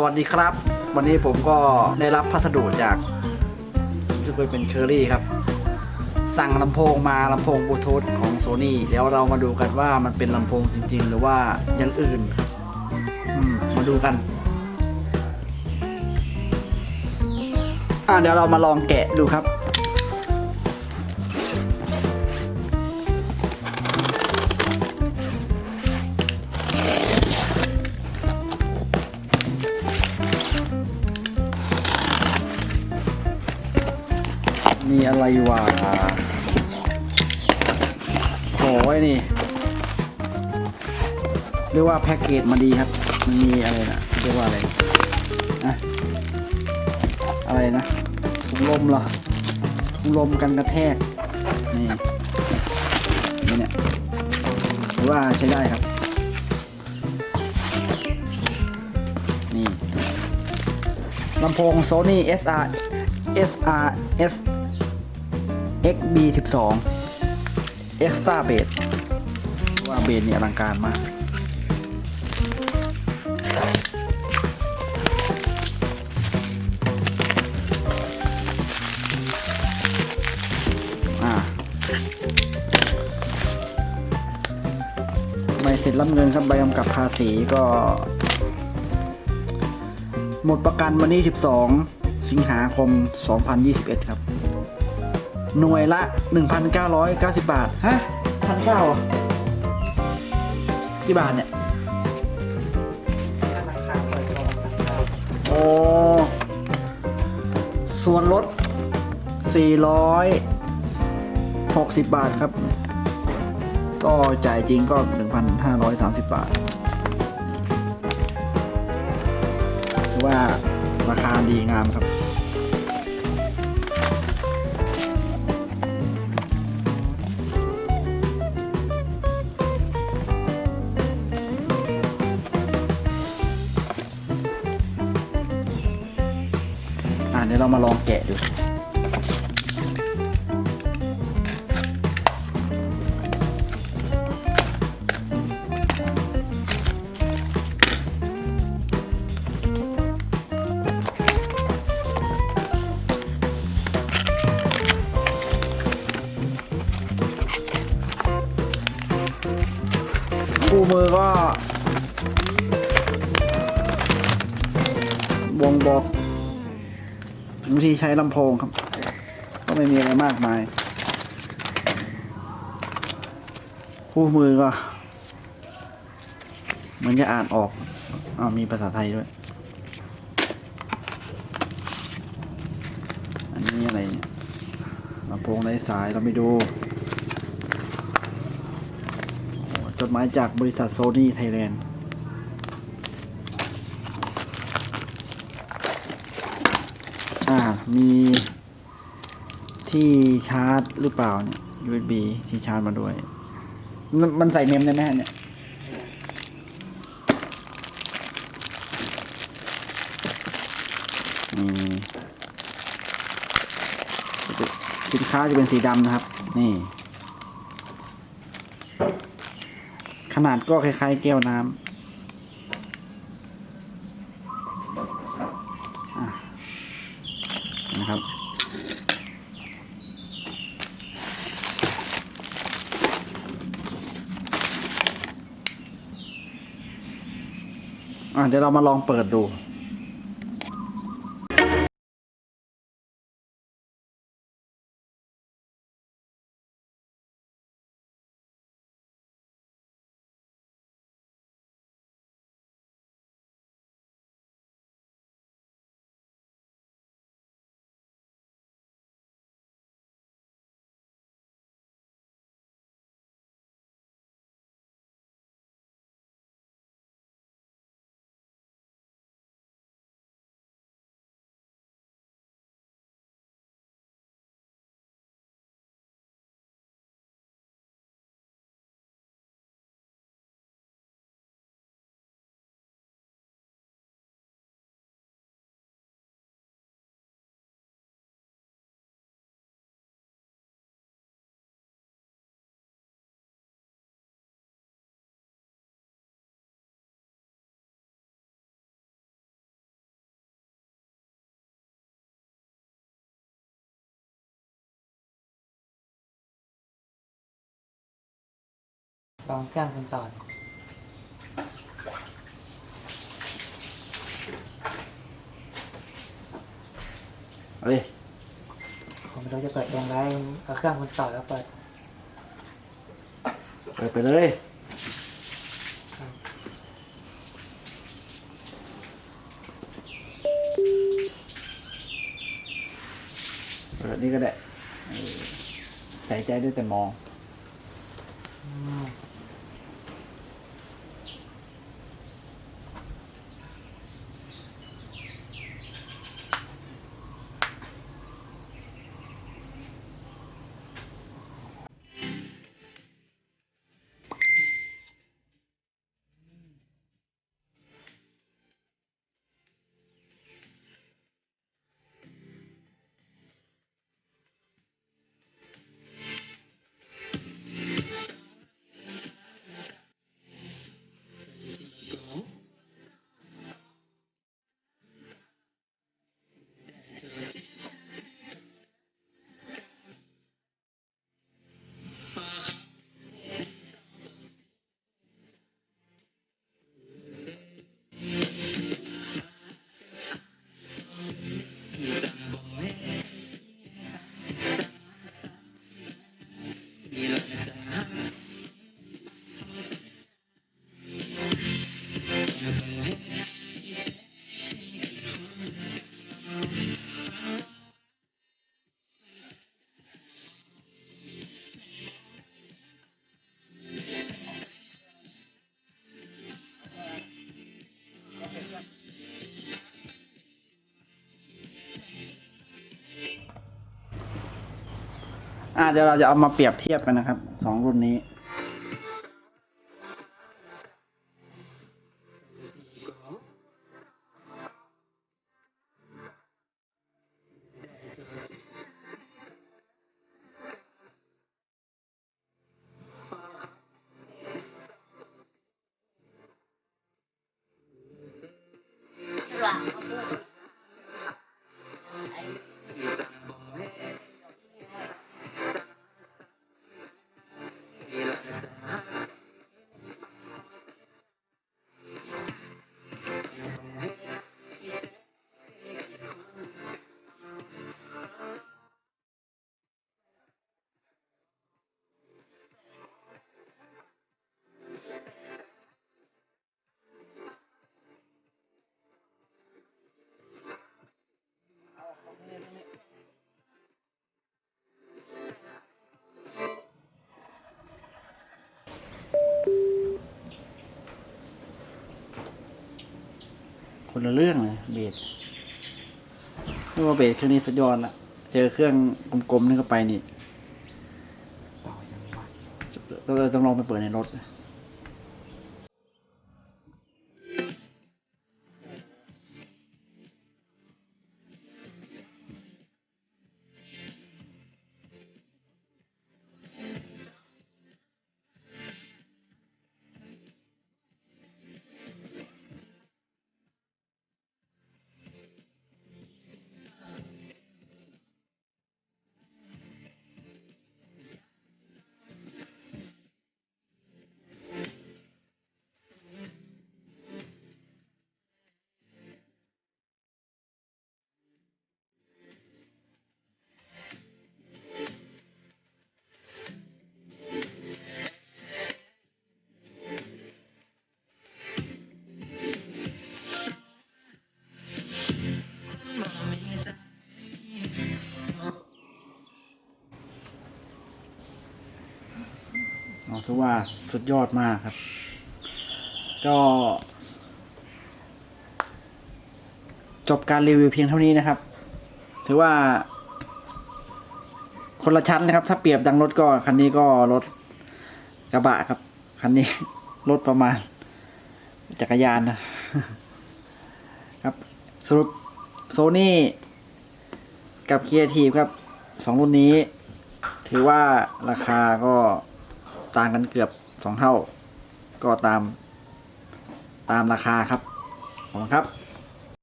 สวัสดีครับ วันนี้ผมก็ได้รับพัสดุจากที่เป็นเคอรี่ครับ สั่งลำโพงมาลำโพงบลูทูธของโซนี่เดี๋ยวเรามาดูกันว่ามันเป็นลำโพงจริง ๆ หรือว่าอย่างอื่นมมาดูกัน อะเดี๋ยวเรามาลองแกะดูครับ วะโอ้ยนี่ เรียกว่าแพ็กเกจมาดีครับ มันมีอะไรนะเรียกว่าอะไรนะอะไรนะถุงลมเหรอถุงลมกันกระแทก นี่นี่เนี่ยหรือว่าใช้ได้ครับ นี่ลำโพง Sony SR SRS XB12 Extra Bass ว่าเบสนี่ยอลังการมากอ่าใบเสร็จรับเงินครับใบกำกับภาษีก็ หมดประกันวันที่12 สิงหาคม 2021 ครับ หน่วยละ 1,990 บาท ฮะพันเก้ากี่บาทเนี่ย โอ้ ส่วนลด 460 บาทครับ ก็จ่ายจริงก็ 1,530 บาทถือว่าราคาดีงามครับ ยวเรามาลองแกะดูคู่มือก็บ่งบอก วิธีใช้ลำโพงครับ ก็ไม่มีอะไรมากมาย คู่มือก็เหมันจะอ่านออกอามีภาษาไทยด้วย อันนี้อะไรเนี่ยลำโพงไร้สายเราไม่ดู จดหมายจากบริษัทโซนี่ไทยแลนด์ อ่า มีที่ชาร์จหรือเปล่าเนี่ย USB ที่ชาร์จมาด้วย มันมันใส่เมมได้ไหมเนี่ย สินค้าจะเป็นสีดำนะครับ นี่ ขนาดก็คล้ายๆแก้วน้ำอะ นะครับอะเดี๋ยวเรามาลองเปิดดู ลองเครื่องคุณต่อเอาดิผมไม่รู้จะเปิดยังไงเอาเครื่องคุณต่อแล้วเปิดเปิดไปเลยเปิดนี่ก็ได้เออใส่ใจได้แต่มอง อืม อ่าเดี๋ยวเราจะเอามาเปรียบเทียบกันนะครับสองรุ่นนี้ คนละเรื่องเลยเบสไม่ว่าเบสเครื่องนี้สุดยอดละเจอเครื่องกลมๆนี่ก็ไปนี่ต่อยังไงเราต้องลองไปเปิดในรถ ถือว่าสุดยอดมากครับ ก็ จบการรีวิวเพียงเท่านี้นะครับ ถือว่า คนละชั้นเลยครับ ถ้าเปรียบดังรถก็คันนี้ก็รถกระบะครับ คันนี้รถประมาณ จักรยานนะ ครับสรุปโซนี่กับเคียร์ทีครับสองรุ่นนี้ ถือว่าราคาก็ ต่างกันเกือบสองเท่า ก็ตาม ตามราคาครับขอบคุณครับ